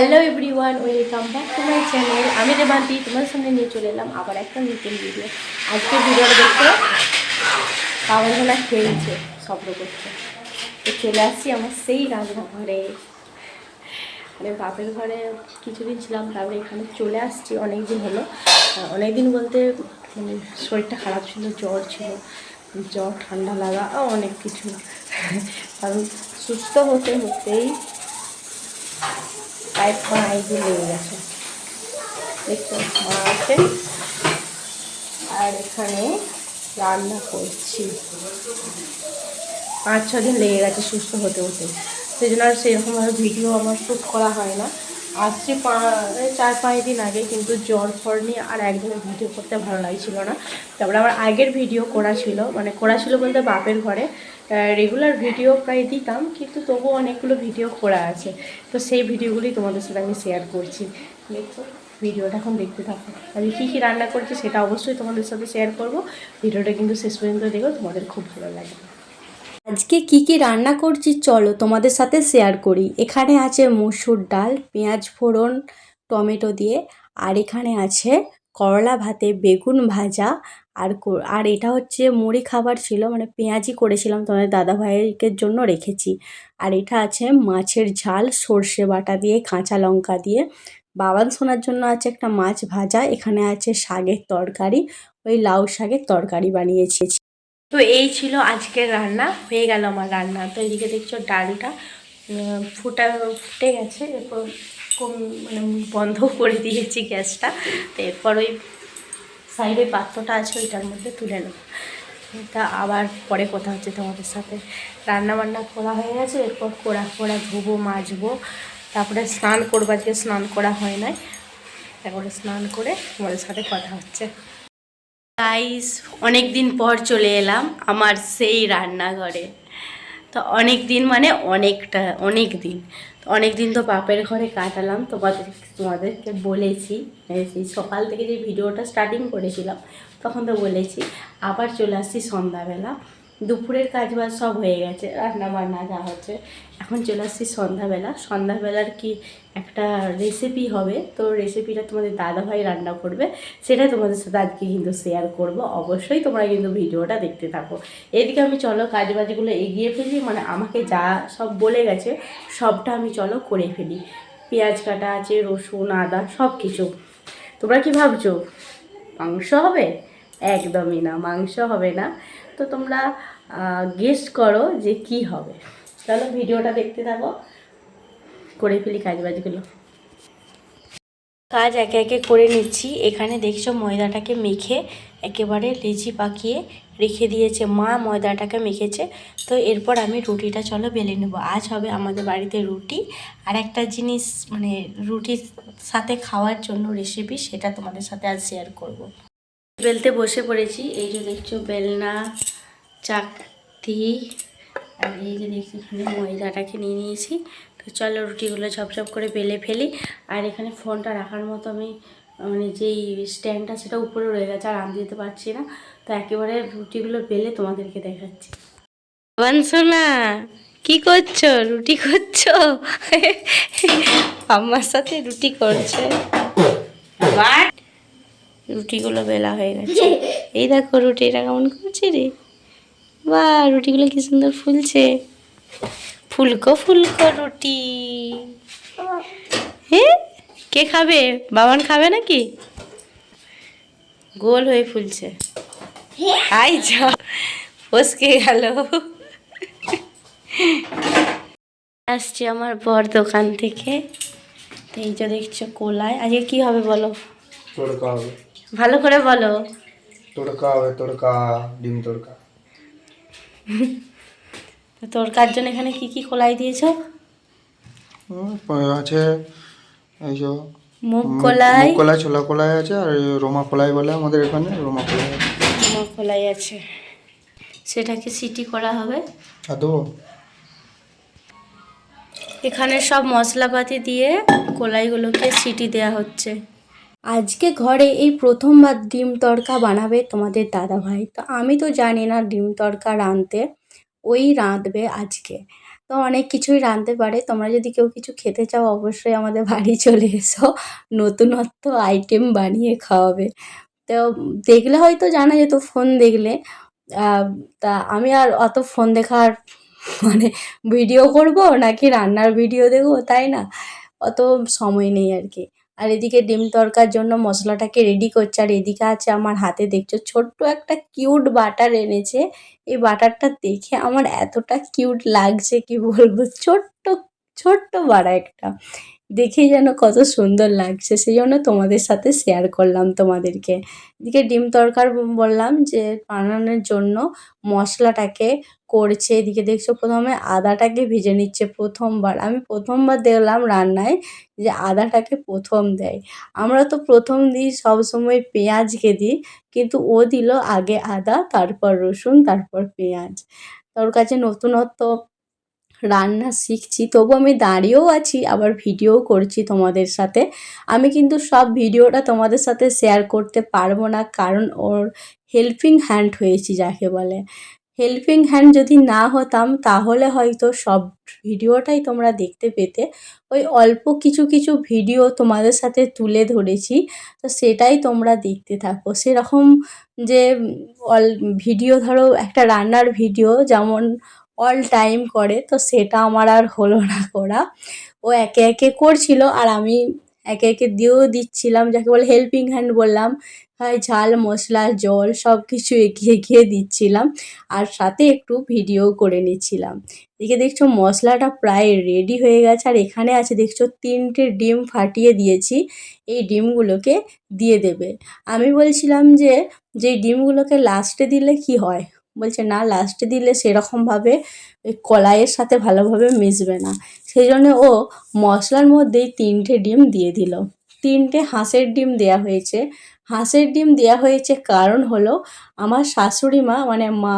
Hello everyone welcome back to my channel আমি রেবান্তি তোমাদের সামনে নিয়ে চলে এলাম আবার একটা নতুন ভিডিও আজকে ভিডিওটা দেখতে পাওয়াজনা খেলছে শব্দ করছে। তো চলে আসছি আমার সেই রান্নাঘরে। মানে বাপের ঘরে কিছুদিন ছিলাম, তারপরে এখানে চলে আসছি অনেক দিন হলো। অনেক দিন বলতে মানে শরীরটা খারাপ ছিল, জ্বর ছিল, জ্বর, ঠান্ডা লাগা অনেক কিছু। কারণ সুস্থ হতে হতেই পাইপ পায়ে দিয়ে লেগে গেছে। দেখতে আছে। আর এখানে রান্না করছি। পাঁচ ছ দিন লেগে গেছে সুস্থ হতে হতে। সেই জন্য আর সেরকমভাবে ভিডিও আমার শ্যুট করা হয় না। আসছি চার পাঁচ দিন আগে কিন্তু জ্বর ফর নিয়ে আর একদমই ভিডিও করতে ভালো লাগছিল না। তারপরে আমার আগের ভিডিও করা ছিল মানে করা ছিল বলতে বাপের ঘরে। রেগুলার ভিডিও প্রায় দিতাম, কিন্তু তবুও অনেকগুলো ভিডিও করা আছে। তো সেই ভিডিওগুলি তোমাদের সাথে আমি শেয়ার করছি। দেখো, ভিডিওটা এখন দেখতে থাকো। আমি কী কী রান্না করছি সেটা অবশ্যই তোমাদের সাথে শেয়ার করব। ভিডিওটা কিন্তু শেষ পর্যন্ত দেখো, তোমাদের খুব ভালো লাগবে। আজকে কি কি রান্না করছি চলো তোমাদের সাথে শেয়ার করি। এখানে আছে মসুর ডাল, পেঁয়াজ ফোড়ন, টমেটো দিয়ে, আর এখানে আছে করলা ভাতে বেগুন ভাজা, আর আর এটা হচ্ছে মুড়ি খাবার ছিল মানে পেঁয়াজি করেছিলাম তোমাদের দাদা ভাইয়ের জন্য রেখেছি। আর এটা আছে মাছের ঝাল, সর্ষে বাটা দিয়ে, কাঁচা লঙ্কা দিয়ে। বাবান সোনার জন্য আছে একটা মাছ ভাজা, এখানে আছে শাকের তরকারি, ওই লাউ শাকের তরকারি বানিয়েছি। তো এই ছিল আজকের রান্না, হয়ে গেল আমার রান্না। তো এদিকে দেখছ ডালটা ফুটা, ফুটে গেছে, এরপর কম মানে বন্ধ করে দিয়েছি গ্যাসটা। তো এরপর ওই সাইডে পাত্রটা আছে, ওইটার মধ্যে তুলে নেব। তা আবার পরে কথা হচ্ছে তোমাদের সাথে। রান্না বান্না করা হয়ে গেছে, এরপর কোড়া কোড়া ধুবো, মাজবো। তারপরে স্নান করব, আজকে স্নান করা হয় নাই। তারপরে স্নান করে তোমাদের সাথে কথা হচ্ছে। গাইস অনেক দিন পর চলে এলাম আমার সেই রান্নাঘরে। তো অনেক দিন মানে অনেকটা অনেক দিন অনেক দিন তো বাপের ঘরে কাটালাম, তোমাদের, তোমাদেরকে বলেছি সেই সকাল থেকে যে ভিডিওটা স্টার্টিং করেছিলাম, তখন তো বলেছি, আবার চলে আসছি সন্ধ্যাবেলা। দুপুরের কাজ বাজ সব হয়ে গেছে রান্না বান্না যা হচ্ছে। এখন চলে আসছি সন্ধ্যাবেলা। সন্ধ্যাবেলার কি একটা রেসিপি হবে, তো রেসিপিটা তোমাদের দাদাভাই রান্না করবে। সেটা তোমাদের সাথে আজকে কিন্তু শেয়ার করব। অবশ্যই তোমরা কিন্তু ভিডিওটা দেখতে থাকো। এদিকে আমি চলো কাজ বাজগুলো এগিয়ে ফেলি মানে আমাকে যা সব বলে গেছে, সবটা আমি চলো করে ফেলি। পেঁয়াজ কাটা আছে, রসুন, আদা সব কিছু তোমরা কি ভাবছ? মাংস হবে? একদমই না, মাংস হবে না। তো তোমরা গেস্ট করো যে কি হবে। চলো ভিডিওটা দেখতে থাকো। করে ফেলি কাজবাজগুলো। কাজ একে একে করে নিচ্ছি। এখানে দেখছ ময়দাটাকে মেখে একেবারে লেচি পাকিয়ে রেখে দিয়েছে। মা ময়দাটাকে মেখেছে। তো এরপর আমি রুটিটা, চলো বেলে নেব। আজ হবে আমাদের বাড়িতে রুটি। আর একটা জিনিস মানে রুটির সাথে খাওয়ার জন্য রেসিপি সেটা তোমাদের সাথে আজ শেয়ার করব। বেলতে বসে পড়েছি। এই যে দেখছ বেলনা চাকতি আর এই যে দেখছি এখানে ময়দাটাকে নিয়ে নিয়েছি। তো চলো রুটিগুলো ঝপঝপ করে বেলে ফেলি। আর এখানে ফোনটা রাখার মতো আমি মানে যেই স্ট্যান্ডটা সেটা উপরে রয়ে গেছে আর আনতে দিতে পারছি না। তো একেবারে রুটিগুলো বেলে তোমাদেরকে দেখাচ্ছি। সোনা কি করছ? রুটি করছ? আমার সাথে রুটি করছে। রুটিগুলো বেলা হয়ে গেছে। এই দেখো রুটিটা কেমন করছে রে। বা রুটিগুলো কি সুন্দর ফুলছে। ফুলকো ফুলকো রুটি। হ্যাঁ কে খাবে? বাবান খাবে নাকি? গোল হয়ে ফুলছে। আই যা, ফসকে গেল। আসছি আমার বর দোকান থেকে। তো এই যে দেখছ কোলায়। আজকে কি হবে বলো? হবে। ভালো করে বলো। তড়কা হবে তড়কা ডিম তড়কা। তো তোর কার জন্য এখানে কি কি কোলাই দিয়েছ? আছে এই যে মুগ কলাই। মুগ কলাই ছোলা কলাই আছে আর রোমা কলাই বলে আমাদের এখানে রোমা কলাই মুগ কলাই আছে। সেটাকে সিটি করা হবে। আর দেবো? এখানে সব মশলাপাতি দিয়ে কলাইগুলোকে সিটি দেয়া হচ্ছে। আজকে ঘরে এই প্রথমবার ডিম তড়কা বানাবে তোমাদের দাদা ভাই তো আমি তো জানি না ডিম তড়কা রাঁধতে, ওই রাঁধবে আজকে। তো অনেক কিছুই রাঁধতে পারে। তোমরা যদি কেউ কিছু খেতে চাও, অবশ্যই আমাদের বাড়ি চলে এসো। নতুনত্ব আইটেম বানিয়ে খাওয়াবে। তো দেখলে হয়তো জানা যেত ফোন দেখলে। তা আমি আর অত ফোন দেখার মানে ভিডিও করব নাকি রান্নার ভিডিও দেখব, তাই না? অত সময় নেই আর কি। আর এদিকে ডিম তড়কার জন্য মশলাটাকে রেডি করছে। আর এদিকে আছে আমার হাতে দেখছ, ছোট্ট একটা কিউট বাটার এনেছে। এই বাটারটা দেখে আমার এতটা কিউট লাগছে, কি বলব? ছোট্ট ছোট্ট বাড়া একটা। দেখে যেন কত সুন্দর লাগছে। সেই জন্য তোমাদের সাথে শেয়ার করলাম তোমাদেরকে। এদিকে ডিম তরকার বললাম যে বানানোর জন্য মশলাটাকে করছে, এদিকে দেখছ প্রথমে আদাটাকে ভেজে নিচ্ছে প্রথমবার। আমি প্রথমবার দেখলাম রান্নায় যে আদাটাকে প্রথম দেয়। আমরা তো প্রথম দিই সবসময় পেঁয়াজকে দিই কিন্তু ও দিল আগে আদা, তারপর রসুন, তারপর পেঁয়াজ। তোর কাছে নতুনত্ব রান্না শিখছি, তবু আমি দাঁড়িয়েও আছি, আবার ভিডিও করছি তোমাদের সাথে। আমি কিন্তু সব ভিডিওটা তোমাদের সাথে শেয়ার করতে পারব না, কারণ ওর হেল্পিং হ্যান্ড হয়েছি, যাকে বলে। হেল্পিং হ্যান্ড যদি না হতাম, তাহলে হয়তো সব ভিডিওটাই তোমরা দেখতে পেতে। ওই অল্প কিছু কিছু ভিডিও তোমাদের সাথে তুলে ধরেছি, তো সেটাই তোমরা দেখতে থাকো। সেরকম যে অল ভিডিও ধরো, একটা রান্নার ভিডিও যেমন অল টাইম করে, তো সেটা আমার আর হলো না করা। ও একে একে করছিল আর আমি একে একে দিয়েও দিচ্ছিলাম, যাকে বলে হেল্পিং হ্যান্ড বললাম। হয় ঝাল, মশলা, জল সব কিছু এগিয়ে এগিয়ে দিচ্ছিলাম আর সাথে একটু ভিডিও করে নিচ্ছিলাম। দেখে দেখছ মশলাটা প্রায় রেডি হয়ে গেছে আর এখানে আছে দেখছ তিনটে ডিম ফাটিয়ে দিয়েছি। এই ডিমগুলোকে দিয়ে দেবে। আমি বলছিলাম যে যে ডিমগুলোকে লাস্টে দিলে কি হয়? বলছে না লাস্টে দিলে সেরকমভাবে ওই কলাইয়ের সাথে ভালোভাবে মিশবে না। সেই জন্য ও মশলার মধ্যেই তিনটে ডিম দিয়ে দিল। তিনটে হাঁসের ডিম দেয়া হয়েছে। হাঁসের ডিম দেয়া হয়েছে কারণ হলো আমার শাশুড়ি মা মানে মা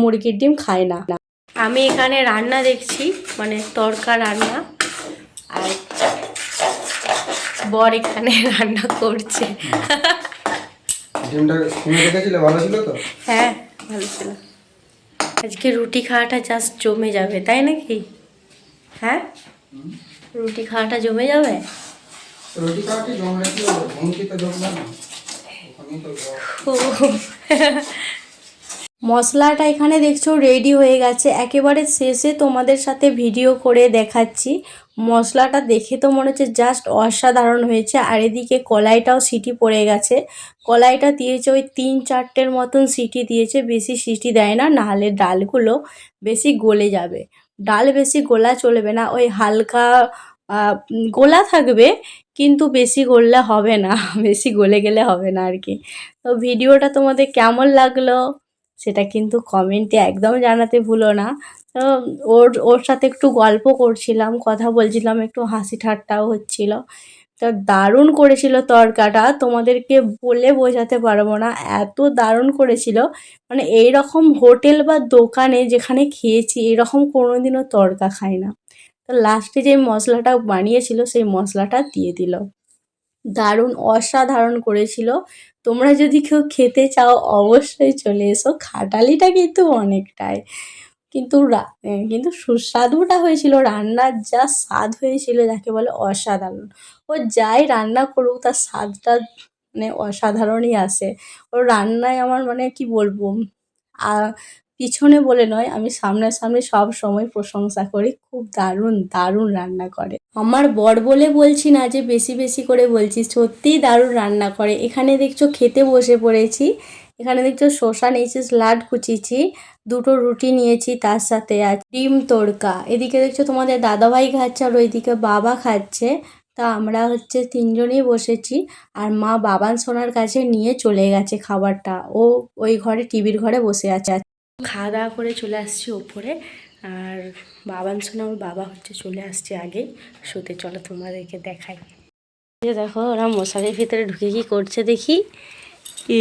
মুরগির ডিম খায় না। আমি এখানে রান্না দেখছি মানে তড়কা রান্না আর বর এখানে রান্না করছে। ডিমটা শুনে দেখেছিলে ভালো ছিল তো? হ্যাঁ। ভালো ছিল আজকে রুটি খাওয়াটা জাস্ট জমে যাবে তাই নাকি হ্যাঁ রুটি খাওয়াটা জমে যাবে রুটি খাওয়াটি জমলে কি হবে হুমকি তো জমবে না ওখানেই তো জম। ও মশলাটা এখানে দেখছ রেডি হয়ে গেছে। একেবারে শেষে তোমাদের সাথে ভিডিও করে দেখাচ্ছি। মশলাটা দেখে তো মনে হচ্ছে জাস্ট অসাধারণ হয়েছে। আর এদিকে কলাইটাও সিটি পড়ে গেছে। কলাইটা দিয়েছে ওই তিন চারটের মতন সিটি দিয়েছে। বেশি সিটি দেয় না, নাহলে ডালগুলো বেশি গলে যাবে। ডাল বেশি গোলা চলবে না। ওই হালকা গোলা থাকবে, কিন্তু বেশি গললে হবে না। বেশি গলে গেলে হবে না আর কি। তো ভিডিওটা তোমাদের কেমন লাগল? সেটা কিন্তু কমেন্টে একদম জানাতে ভুলো না। ওর ওর সাথে একটু গল্প করছিলাম, কথা বলছিলাম, একটু হাসি ঠাট্টাও হচ্ছিল। তো দারুণ করেছিল তরকাটা, তোমাদেরকে বলে বোঝাতে পারব না, এত দারুণ করেছিল। মানে এই রকম হোটেল বা দোকানে যেখানে খেয়েছি এরকম কোনোদিনও তরকা খাই না। তো লাস্টে যে মশলাটা বানিয়েছিল, সেই মশলাটা দিয়ে দিল। দারুণ অসাধারণ করেছিল। তোমরা যদি কেউ খেতে চাও, অবশ্যই চলে এসো। খাটালিটা কিন্তু অনেকটাই। কিন্তু কিন্তু সুস্বাদুটা হয়েছিল। রান্নার যা স্বাদ হয়েছিল, যাকে বলে অসাধারণ। ও যাই রান্না করুক, তার স্বাদটা মানে অসাধারণই আসে ওর রান্নায় আমার মানে কি বলব? পিছনে বলে নয়, আমি সামনাসামনি সব সময় প্রশংসা করি, খুব দারুণ দারুণ রান্না করে। আমার বর বলে বলছি না যে বেশি বেশি করে বলছি সত্যিই দারুণ রান্না করে। এখানে দেখছ খেতে বসে পড়েছি, এখানে দেখছ শসা নিয়েছি স্লাড কুচিছি দুটো রুটি নিয়েছি, তার সাথে আর ডিম তড়কা। এদিকে দেখছ তোমাদের দাদাভাই খাচ্ছে আর ওইদিকে বাবা খাচ্ছে, তা আমরা হচ্ছে তিনজনেই বসেছি আর মা বাবান সোনার কাছে নিয়ে চলে গেছে খাবারটা। ও ওই ঘরে, টিভির ঘরে বসে আছে। খাওয়া দাওয়া করে চলে আসছি ওপরে। আর বাবান শোনা ওর বাবা হচ্ছে চলে আসছে আগে শুতে চলো তোমাদেরকে দেখাই। যে দেখো ওরা মশারির ভিতরে ঢুকে কি করছে দেখি।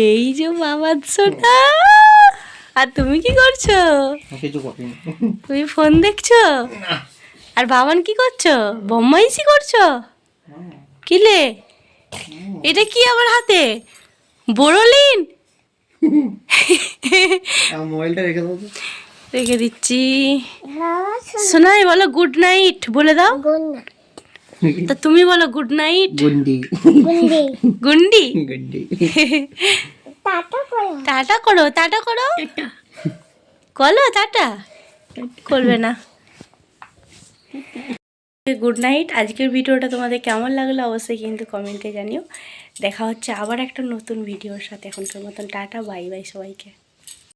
এই যে বাবার সোনা আর তুমি কি করছ? তুমি ফোন দেখছ? আর বাবান কি করছ? বোম্মাইসি করছ? কিলে? এটা কি আমার হাতে? বড়লিন মোবাইলটা রেখে দিচ্ছি। শোনাই বলো গুড নাইট বলে দাও। তা তুমি বলো গুড নাইট গুন্ডি। গুন্ডি। গুন্ডি? টাটা করো। টাটা করো করো। টাটা। করবে না। গুড নাইট আজকের ভিডিওটা তোমাদের কেমন লাগল অবশ্যই কিন্তু কমেন্টে জানিও। দেখা হচ্ছে আবার একটা নতুন ভিডিওর সাথে এখনকার মতন টাটা বাই বাই সবাইকে।